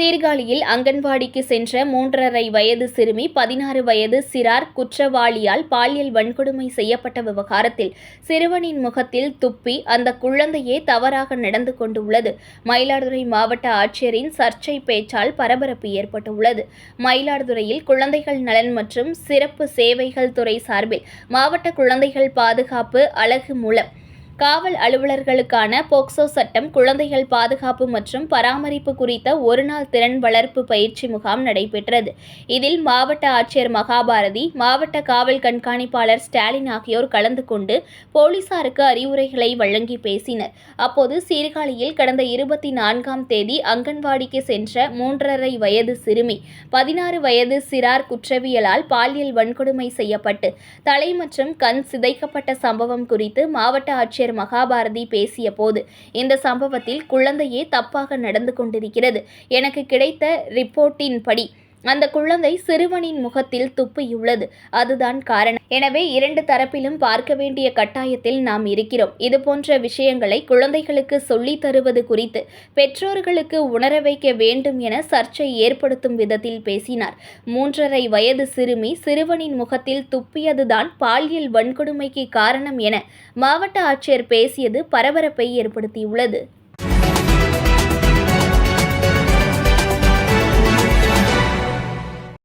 சீர்காழியில் அங்கன்வாடிக்கு சென்ற மூன்றரை வயது சிறுமி பதினாறு வயது சிறார் குற்றவாளியால் பாலியல் வன்கொடுமை செய்யப்பட்ட விவகாரத்தில் சிறுவனின் முகத்தில் துப்பி அந்த குழந்தையே தவறாக நடந்து கொண்டுள்ளது. மயிலாடுதுறை மாவட்ட ஆட்சியரின் சர்ச்சை பேச்சால் பரபரப்பு ஏற்பட்டுள்ளது. மயிலாடுதுறையில் குழந்தைகள் நலன் மற்றும் சிறப்பு சேவைகள் துறை சார்பில் மாவட்ட குழந்தைகள் பாதுகாப்பு அழகு மூலம் காவல் அலுவலர்களுக்கான போக்சோ சட்டம் குழந்தைகள் பாதுகாப்பு மற்றும் பராமரிப்பு குறித்த ஒருநாள் திறன் வளர்ப்பு பயிற்சி முகாம் நடைபெற்றது. இதில் மாவட்ட ஆட்சியர் மகாபாரதி மாவட்ட காவல் கண்காணிப்பாளர் ஸ்டாலின் ஆகியோர் கலந்து கொண்டு போலீசாருக்கு அறிவுரைகளை வழங்கி பேசினர். அப்போது சீர்காழியில் கடந்த இருபத்தி நான்காம் தேதி அங்கன்வாடிக்கு சென்ற மூன்றரை வயது சிறுமி பதினாறு வயது சிறார் குற்றவியலால் பாலியல் வன்கொடுமை செய்யப்பட்டு தலை மற்றும் கண் சிதைக்கப்பட்ட சம்பவம் குறித்து மாவட்ட ஆட்சியர் மகாபாரதி பேசிய போது இந்த சம்பவத்தில் குழந்தையே தப்பாக நடந்து கொண்டிருக்கிறது. எனக்கு கிடைத்த ரிப்போர்ட்டின்படி அந்த குழந்தை சிறுவனின் முகத்தில் துப்பியுள்ளது. அதுதான் காரணம். எனவே இரண்டு தரப்பிலும் பார்க்க வேண்டிய கட்டாயத்தில் நாம் இருக்கிறோம். இதுபோன்ற விஷயங்களை குழந்தைகளுக்கு சொல்லித் தருவது குறித்து பெற்றோர்களுக்கு உணர வைக்க வேண்டும் என சர்ச்சை ஏற்படுத்தும் விதத்தில் பேசினார். மூன்றரை வயது சிறுமி சிறுவனின் முகத்தில் துப்பியதுதான் பாலியல் வன்கொடுமைக்கு காரணம் என மாவட்ட ஆட்சியர் பேசியது பரபரப்பை ஏற்படுத்தியுள்ளது.